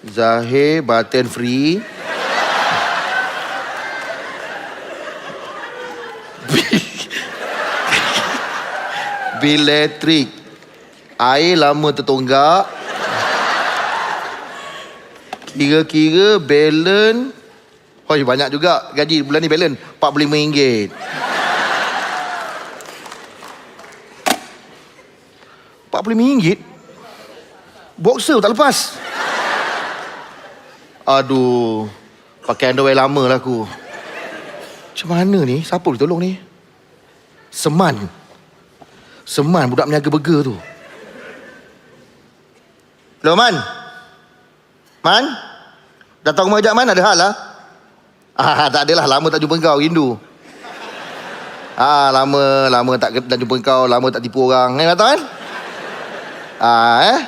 Zahir button free. Bil elektrik. Air lama tertonggak. Kira-kira balance Hoi banyak juga gaji bulan ni balance RM45. RM45? Boxer tak lepas. Aduh. Pakai underwear lama lah aku. Macam mana ni? Siapa boleh tolong ni? Seman. Seman budak meniaga burger tu. Hello, Man. Man? Datang rumah sekejap, Man? Ada hal lah? Ah, tak adalah. Lama tak jumpa kau. Rindu. Ah, lama, lama tak tak jumpa kau. Lama tak tipu orang. Eh, datang, kan? Ah, eh?